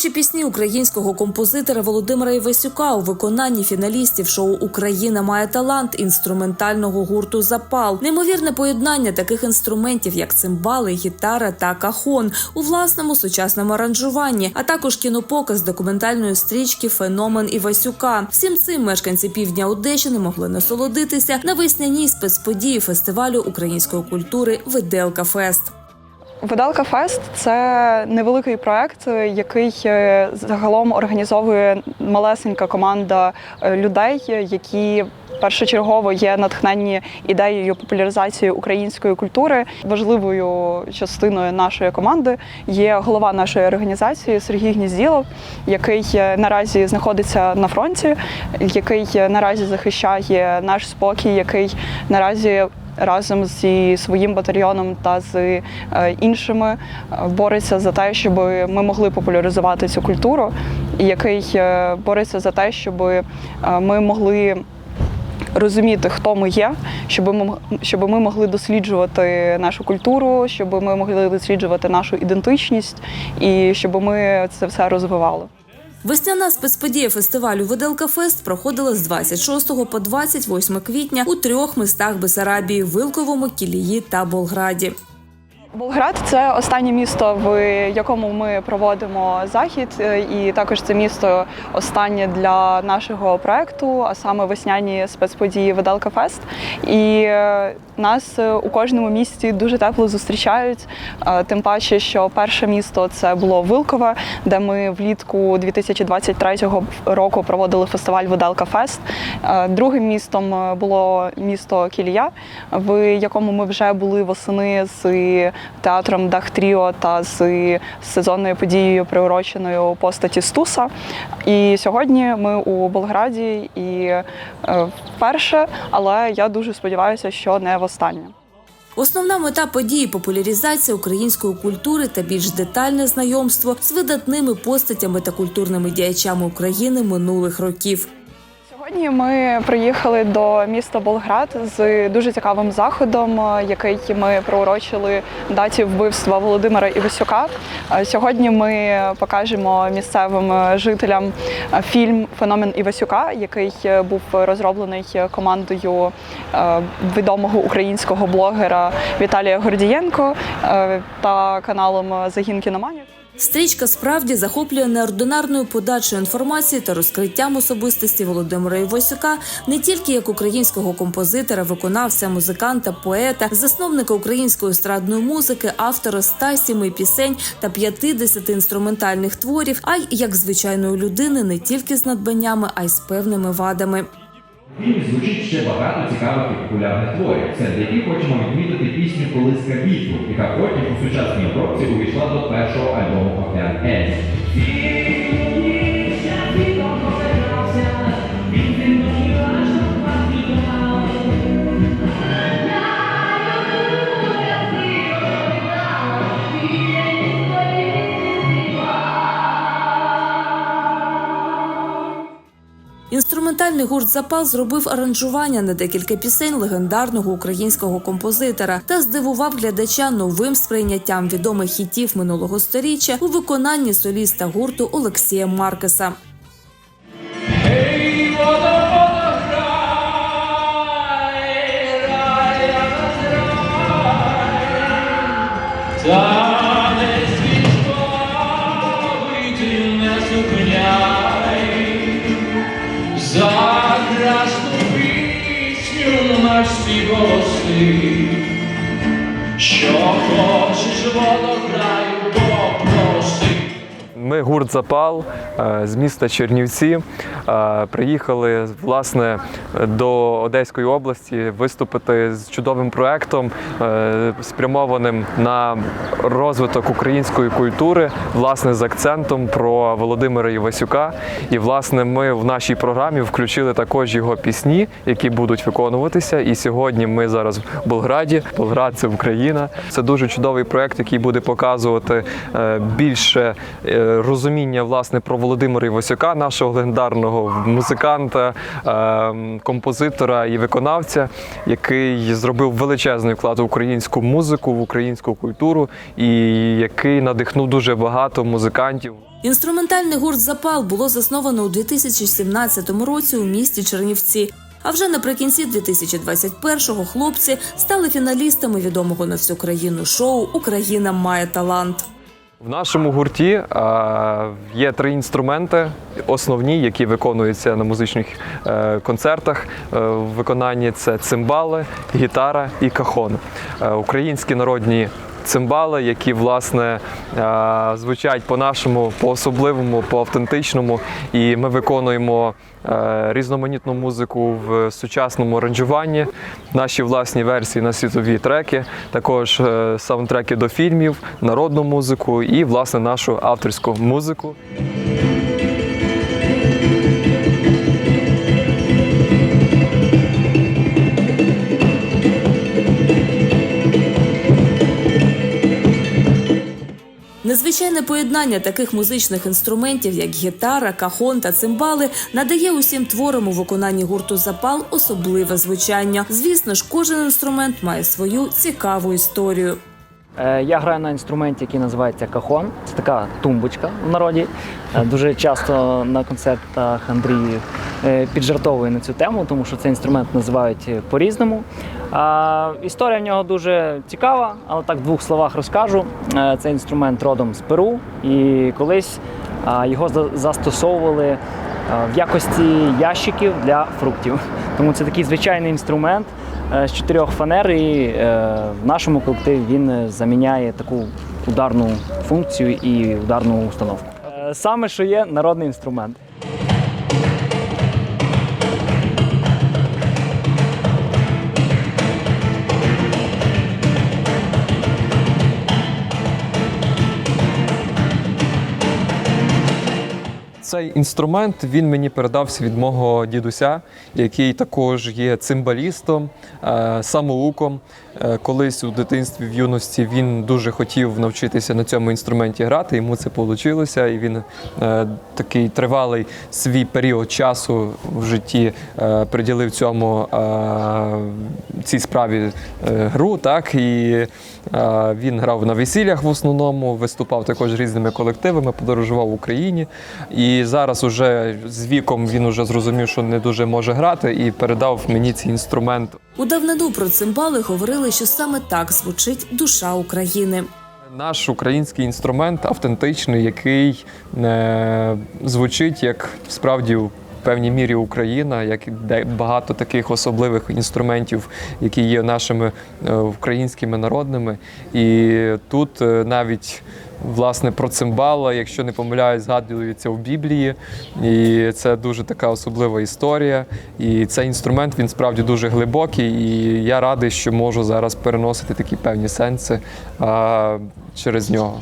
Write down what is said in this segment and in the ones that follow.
Найвідоміші пісні українського композитора Володимира Івасюка у виконанні фіналістів шоу Україна має талант інструментального гурту Запал. Неймовірне поєднання таких інструментів, як цимбали, гітара та кахон, у власному сучасному аранжуванні, а також кінопоказ документальної стрічки Феномен Івасюка. Всім цим мешканці півдня Одещини могли насолодитися на весняній спецподії фестивалю української культури Виделка Фест. Видалка Фест це невеликий проект, який е, загалом організовує малесенька команда е, людей, які першочергово є натхненні ідеєю популяризації української культури. Важливою частиною нашої команди є голова нашої організації Сергій Гнізділов, який е, наразі знаходиться на фронті, який наразі захищає наш спокій, який наразі разом зі своїм батальйоном та з е, іншими е, бореться за те, щоб ми могли популяризувати цю культуру, який е, бореться за те, щоб ми могли. Розуміти, хто ми є, щоб ми, щоб ми могли досліджувати нашу культуру, щоб ми могли досліджувати нашу ідентичність і щоб ми це все розвивали. Весняна спецподія фестивалю Виделка Фест проходила з 26 по 28 квітня у трьох містах Бесарабії Вилковому, Кілії та Болграді. Болград це останнє місто, в якому ми проводимо захід, е, і також це місто останнє для нашого проекту, а саме весняні спецподії Видалка Фест. І е, нас е, у кожному місті дуже тепло зустрічають. Тим паче, що перше місто це було Вилкове, де ми влітку 2023 року проводили фестиваль Видалка Фест. Другим містом було місто Кілія, в якому ми вже були восени з театром Дах Тріо та з сезонною подією, приуроченою постаті Стуса. І сьогодні ми у Болграді і е, вперше, але я дуже сподіваюся, що не востаннє. Основна мета події популяризація української культури та більш детальне знайомство з видатними постатями та культурними діячами України минулих років. Сьогодні ми приїхали до міста Болград з дуже цікавим заходом, е, який ми приурочили даті вбивства Володимира Івасюка. Е, Сьогодні ми покажемо місцевим е, жителям фільм Феномен Івасюка, який був розроблений командою відомого українського блогера Віталія Гордієнко та каналом Загін кіноманів. Стрічка справді захоплює неординарною подачою інформації та розкриттям особистості Володимира Івасюка не тільки як українського композитора, виконавця, музиканта, поета, засновника української естрадної музики, автора 107 пісень та 50 інструментальних творів, а й як звичайної людини не тільки з надбаннями, а й з певними вадами. У фільмі звучить ще багато цікавих і популярних творів, серед яких хочемо відмітити пісню Колиска вітру, яка потім у сучасній обробці увійшла до першого альбому Океан Ельз. Інструментальний гурт Запал зробив аранжування на декілька пісень легендарного українського композитора та здивував глядача новим сприйняттям відомих хітів минулого сторіччя у виконанні соліста гурту Олексія Маркеса. Ей, наш гурт Запал е, з міста Чернівці. е, Приїхали власне до Одеської області виступити з чудовим проектом, е, спрямованим на розвиток української культури, власне, з акцентом про Володимира Івасюка. І власне ми в нашій програмі включили також його пісні, які будуть виконуватися. І сьогодні ми зараз в Болграді. Болград це Україна. Це дуже чудовий проект, який буде показувати більше е, розуміння власне про Володимира Івасюка, нашого легендарного музиканта, е, композитора і виконавця, який зробив величезний вклад в українську музику, в українську культуру, і який надихнув дуже багато музикантів. Інструментальний гурт Запал було засновано у 2017 році у місті Чернівці. А вже наприкінці 2021-го хлопці стали фіналістами відомого на всю країну шоу Україна має талант. В нашому гурті е, є три інструменти основні, які виконуються на музичних е, концертах. Е, в це цимбали, гітара і кахон. Українські народні цимбали, які власне е, звучать по-нашому, по-особливому, по-автентичному. І ми виконуємо е, різноманітну музику в сучасному аранжуванні, наші власні версії на світові треки, також е, саундтреки до фільмів, народну музику і власне нашу авторську музику. Незвичайне поєднання таких музичних інструментів, як гітара, кахон та цимбали, надає усім творам у виконанні гурту Запал особливе звучання. Звісно ж, кожен інструмент має свою цікаву історію. Е, Я граю на інструменті, який називається кахон. Це така тумбочка в народі. Е, Дуже часто на концертах Андрій е, піджартовує на цю тему, тому що цей інструмент називають по-різному. Історія в нього дуже цікава, але так в двох словах розкажу. Цей інструмент родом з Перу, і колись його за- застосовували в якості ящиків для фруктів. Тому це такий звичайний інструмент е, з чотирьох фанер, і е, в нашому колективі він е, заміняє таку ударну функцію і ударну установку. Е, Саме що є народний інструмент. Цей інструмент він мені передався від мого дідуся, який також є цимбалістом, е, самоуком. Е, Колись у дитинстві в юності він дуже хотів навчитися на цьому інструменті грати. Йому це вийшло, і він е, такий тривалий свій період часу в житті е, приділив цьому цій справі гру. Так і він грав на весіллях в основному, виступав також різними колективами, подорожував в Україні. І зараз, уже з віком, він уже зрозумів, що не дуже може грати, і передав мені цей інструмент. У давнину про цимбали говорили, що саме так звучить душа України. Наш український інструмент автентичний, який е, звучить як справді певній мірі Україна, як багато таких особливих інструментів, які є нашими е, українськими народними. І тут е, навіть власне про цимбала, якщо не помиляюсь, згадується в Біблії. І це дуже така особлива історія. І цей інструмент він справді дуже глибокий. І я радий, що можу зараз переносити такі певні сенси а, через нього.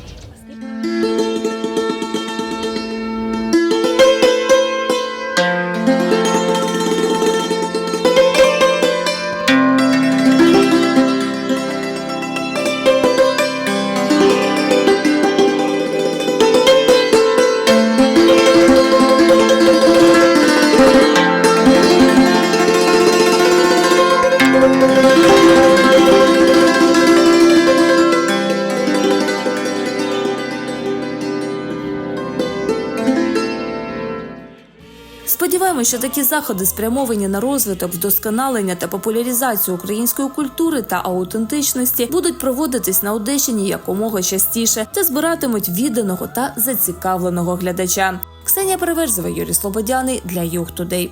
Сподіваємося, що такі заходи спрямовані на розвиток, вдосконалення та популяризацію української культури та аутентичності будуть проводитись на Одещині якомога частіше та збиратимуть відданого та зацікавленого глядача. Ксенія Переверзева, Юрій Слободяний для Юг Тудей.